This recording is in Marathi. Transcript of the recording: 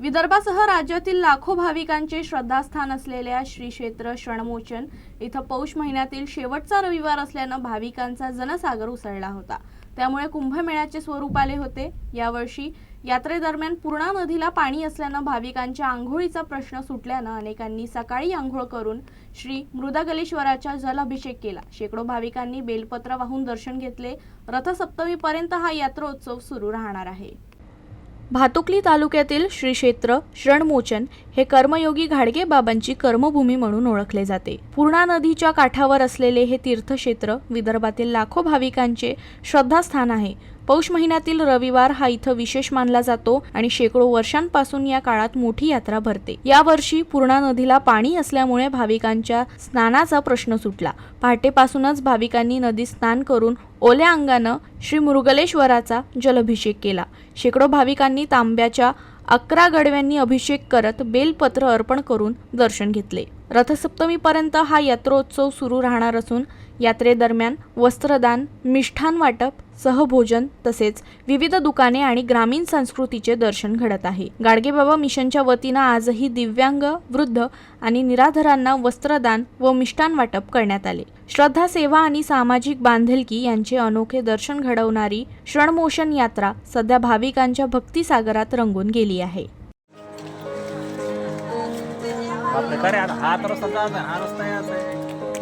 विदर्भासह राज्यातील लाखो भाविकांचे श्रद्धास्थान असलेल्या श्री क्षेत्र श्रणमोचन इथं पौष महिन्यातील शेवटचा रविवार असल्यानं भाविकांचा जनसागर उसळला होता. त्यामुळे कुंभमेळ्याचे स्वरूप आले होते. यावर्षी यात्रेदरम्यान पूर्णा नदीला पाणी असल्यानं भाविकांच्या आंघोळीचा प्रश्न सुटल्यानं अनेकांनी सकाळी आंघोळ करून श्री मृदगलेश्वराच्या जलाभिषेक केला. शेकडो भाविकांनी बेलपत्र वाहून दर्शन घेतले. रथसप्तमीपर्यंत हा यात्रोत्सव सुरू राहणार आहे. भातुकली तालुक्यातील श्री क्षेत्र श्रणमोचन हे कर्मयोगी घाडगे बाबांची कर्मभूमी म्हणून ओळखले जाते. पूर्णा नदीच्या काठावर असलेले हे तीर्थक्षेत्र विदर्भातील लाखो भाविकांचे श्रद्धास्थान आहे. पौष महिन्यातील रविवार हा इथं विशेष मानला जातो आणि शेकडो वर्षांपासून या काळात मोठी यात्रा भरते. यावर्षी पूर्णा नदीला पाणी असल्यामुळे भाविकांच्या स्नानाचा प्रश्न सुटला. पहाटेपासूनच भाविकांनी नदीत स्नान करून ओल्या अंगानं श्री मुरुगलेश्वराचा जलाभिषेक केला. शेकडो भाविकांनी तांब्याच्या अकरा गडव्यांनी अभिषेक करत बेलपत्र अर्पण करून दर्शन घेतले. रथसप्तमीपर्यंत हा यात्रोत्सव सुरू राहणार असून यात्रेदरम्यान वस्त्रदान मिष्ठान वाटप सहभोजन तसेच विविध दुकाने आणि ग्रामीण संस्कृतीचे दर्शन घडत आहे. गाडगेबाबा मिशनच्या वतीनं आजही दिव्यांग वृद्ध आणि निराधरांना वस्त्रदान व मिष्ठान वाटप करण्यात आले. श्रद्धा सेवा आणि सामाजिक बांधिलकी यांचे अनोखे दर्शन घडवणारी श्रणमोशन यात्रा सध्या भाविकांच्या भक्तिसागरात रंगून गेली. आहे. खरे हा तर रस्ता हा रस्ता